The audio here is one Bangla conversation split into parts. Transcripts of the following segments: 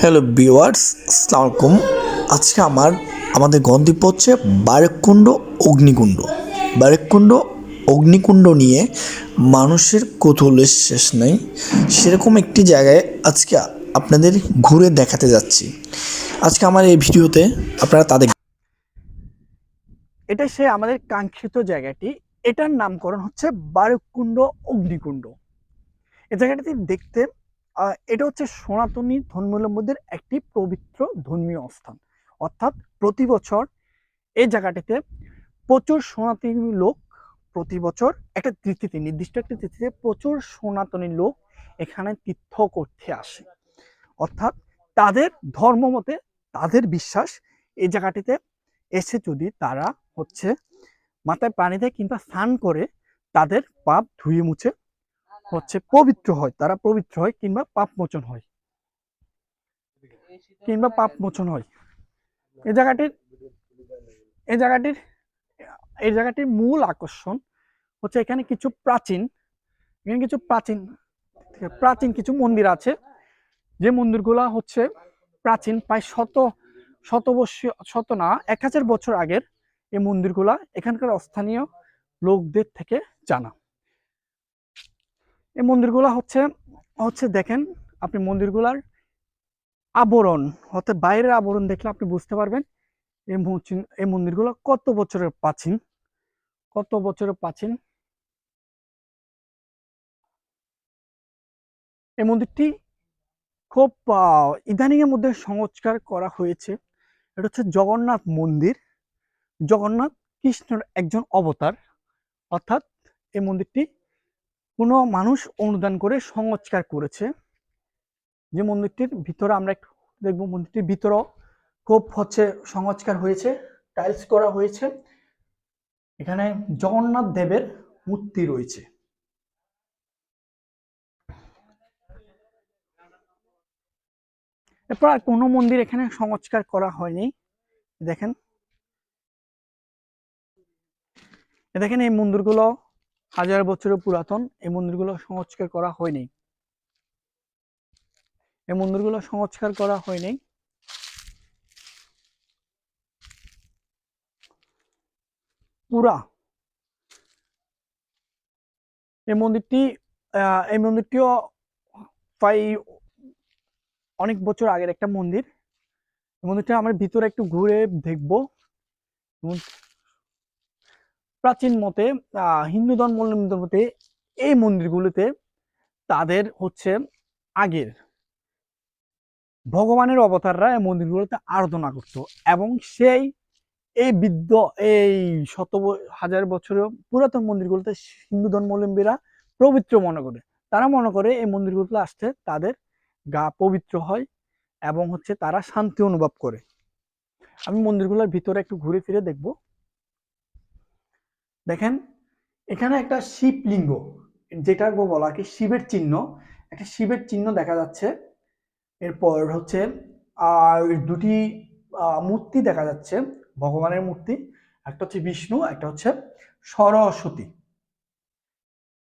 হ্যালো ভিউয়ার্স আসসালামু আলাইকুম আজকে আমার, আমাদের গন্তব্য হচ্ছে বারেককুণ্ড অগ্নিকুণ্ড। বারেককুণ্ড অগ্নিকুণ্ড নিয়ে মানুষের কৌতূহলের শেষ নেই। সেরকম একটি জায়গায় আজকে আপনাদের ঘুরে দেখাতে যাচ্ছি। আজকে আমার এই ভিডিওতে আপনারা তাদের এটা সে আমাদের কাঙ্ক্ষিত জায়গাটি। এটার নামকরণ হচ্ছে বারুকুণ্ড অগ্নিকুণ্ড। এই জায়গাটিতে দেখতে এটা হচ্ছে সনাতনী ধর্মাবলম্বীদের একটি পবিত্র ধর্মীয় স্থান অর্থাৎ প্রতি বছর এই জায়গাটিতে প্রচুর সনাতনী লোক প্রতি বছর একটা তিথিতে, নির্দিষ্ট একটা তিথিতে প্রচুর সনাতনী লোক এখানে তীর্থ করতে আসে। অর্থাৎ তাদের ধর্ম মতে, তাদের বিশ্বাস এই জায়গাটিতে এসে যদি তারা হচ্ছে মাথায় পানি দেয় কিংবা স্নান করে, তাদের পাপ ধুয়ে মুছে হচ্ছে পবিত্র হয়, তারা পবিত্র হয় কিংবা পাপ মোচন হয়। কিংবা পাপ মোচন হয়। এই জায়গাটির এই জায়গাটির এই জায়গাটির মূল আকর্ষণ হচ্ছে এখানে কিছু প্রাচীন, এখানে কিছু প্রাচীন প্রাচীন কিছু মন্দির আছে। যে মন্দিরগুলা হচ্ছে প্রাচীন, প্রায় শত শতবর্ষীয় শত না, এক হাজার বছর আগের এই মন্দিরগুলা এখানকার স্থানীয় লোকদের থেকে জানা। এই মন্দিরগুলা হচ্ছে হচ্ছে দেখেন আপনি মন্দিরগুলার আবরণ, অর্থাৎ বাইরের আবরণ দেখলে আপনি বুঝতে পারবেন এই এই মন্দিরগুলো কত বছরের প্রাচীন, কত বছরের প্রাচীন। এই মন্দিরটি খুব ইদানিং এর মধ্যে সংস্কার করা হয়েছে। এটা হচ্ছে জগন্নাথ মন্দির। জগন্নাথ কৃষ্ণের একজন অবতার। অর্থাৎ এই মন্দিরটি কোনো মানুষ অনুদান করে সংস্কার করেছে। যে মন্দিরটির ভিতরে আমরা একটু দেখব, মন্দিরটির ভিতরেও খুব হচ্ছে সংস্কার হয়েছে টাইলস করা হয়েছে। এখানে জগন্নাথ দেবের মূর্তি রয়েছে। এরপর আর কোনো মন্দির এখানে সংস্কার করা হয়নি। দেখেন। দেখেন এই মন্দিরগুলো হাজার বছরের পুরাতন এই মন্দিরগুলো সংস্কার করা হয়নি। এই মন্দিরগুলো সংস্কার করা হয়নি। পুরা। এই মন্দিরটি এই মন্দিরটিও প্রায় অনেক বছর আগের একটা মন্দির। মন্দিরটা আমরা ভিতরে একটু ঘুরে দেখব। প্রাচীন মতে হিন্দু ধর্মাবলম্বীদের মতে এই মন্দিরগুলোতে তাদের হচ্ছে আগের ভগবানের অবতাররা এই মন্দিরগুলোতে আরাধনা করত এবং সেই এই বিদ্য এই শত হাজার বছরের পুরাতন মন্দিরগুলোতে হিন্দু ধর্মাবলম্বীরা পবিত্র মনে করে। তারা মনে করে এই মন্দিরগুলোতে আসতে তাদের গা পবিত্র হয় এবং হচ্ছে তারা শান্তি অনুভব করে। আমি মন্দিরগুলোর ভিতরে একটু ঘুরে ফিরে দেখব। দেখেন, এখানে একটা শিবলিঙ্গ যেটা বলা কি শিবের চিহ্ন। একটা শিবের চিহ্ন দেখা যাচ্ছে। এরপর হচ্ছে, আর দুটি মূর্তি দেখা যাচ্ছে, ভগবানের মূর্তি। একটা হচ্ছে বিষ্ণু, একটা হচ্ছে সরস্বতী।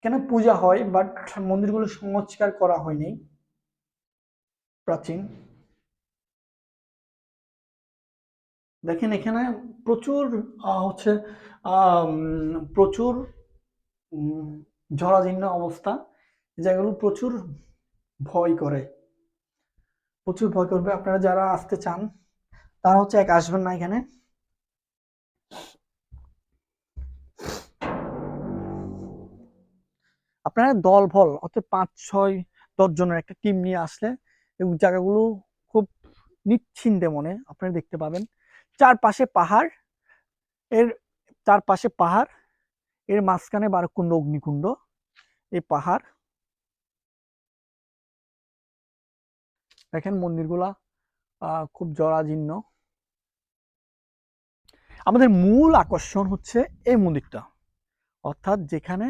কেন পূজা হয়? বাট মন্দিরগুলো সংস্কার করা হয়নি। প্রাচীন। দেখেন এখানে প্রচুর হচ্ছে প্রচুর উম, জরাজীর্ণ অবস্থা। জায়গাগুলো প্রচুর ভয় করে। প্রচুর ভয় করবে। আপনারা যারা আসতে চান তারা হচ্ছে এক আসবেন না এখানে। আপনারা দল ভল অর্থাৎ পাঁচ ছয় দশ জনের একটা টিম নিয়ে আসলে এই জায়গাগুলো খুব নিশ্চিন্তে মনে আপনারা দেখতে পাবেন। চারপাশে পাহাড়, এর চারপাশে পাহাড়, এর মাঝখানে বারকুণ্ড, অগ্নিকুণ্ড, এই পাহাড়। দেখেন মন্দিরগুলা খুব জরাজীর্ণ। আমাদের মূল আকর্ষণ হচ্ছে এই মন্দিরটা। অর্থাৎ যেখানে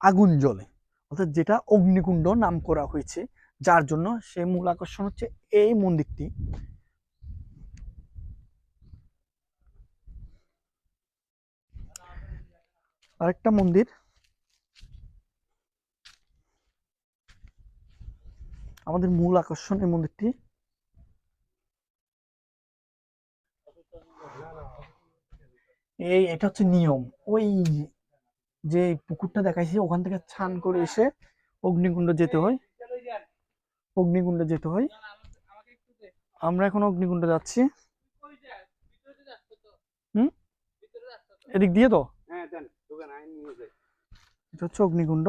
আগুন জ্বলে। অর্থাৎ যেটা অগ্নিকুণ্ড নাম করা হয়েছে, যার জন্য সেই মূল আকর্ষণ হচ্ছে এই মন্দিরটি। আরেকটা মন্দির। আমাদের মূল আকর্ষণ এই মন্দিরটি। এই এটা হচ্ছে নিয়ম। ওই যে পুকুরটা দেখাইছি, ওখান থেকে ছান করে এসে অগ্নিকুণ্ড যেতে হয়। অগ্নিকুণ্ড যেতে হয়। আমরা এখন অগ্নিকুণ্ড যাচ্ছি। হুম? এদিক দিয়ে তো? হ্যাঁ এটা হচ্ছে অগ্নিকুণ্ড।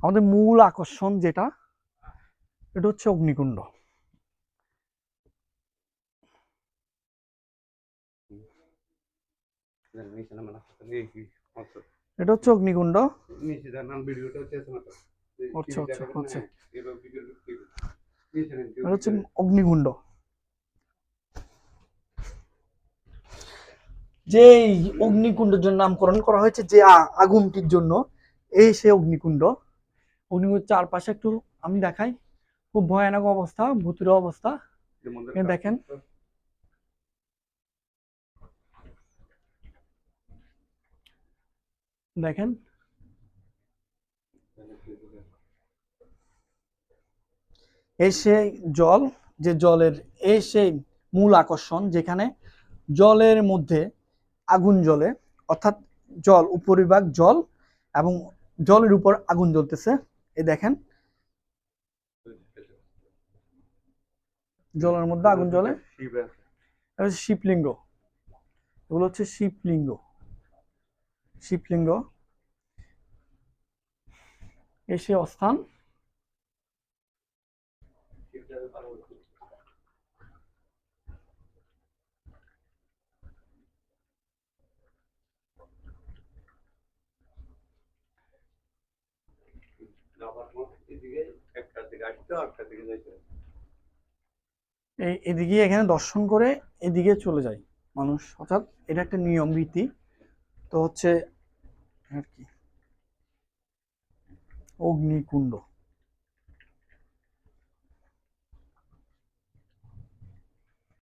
আমাদের মূল আকর্ষণ যেটা এটা হচ্ছে অগ্নিকুণ্ড। এটা হচ্ছে অগ্নিকুণ্ড। আচ্ছা, আচ্ছা, আচ্ছা। এটা হচ্ছে অগ্নিকুণ্ড। যে অগ্নিকুণ্ডের জন্য নামকরণ করা হয়েছে, যে আগুনটির জন্য, এই সে অগ্নিকুণ্ড। অগ্নিকুণ্ড চারপাশে একটু আমি দেখাই। খুব ভয়ানক অবস্থা, ভূতুর অবস্থা। দেখেন। দেখেন। এই সেই জল, যে জলের, এই সেই মূল আকর্ষণ, যেখানে জলের মধ্যে আগুন জ্বলে, অর্থাৎ জল, উপরিভাগ জল এবং জলের উপর আগুন জ্বলতেছে। এই দেখেন। জলের মধ্যে আগুন জ্বলে। শিবলিঙ্গ। এগুলো হচ্ছে শিবলিঙ্গ। শিবলিঙ্গ। এসে অস্থান এদিকে এই এদিকে এখানে দর্শন করে এদিকে চলে যায় মানুষ, অর্থাৎ এটা একটা নিয়ম, রীতি। তো হচ্ছে, আর কি? অগ্নিকুণ্ড।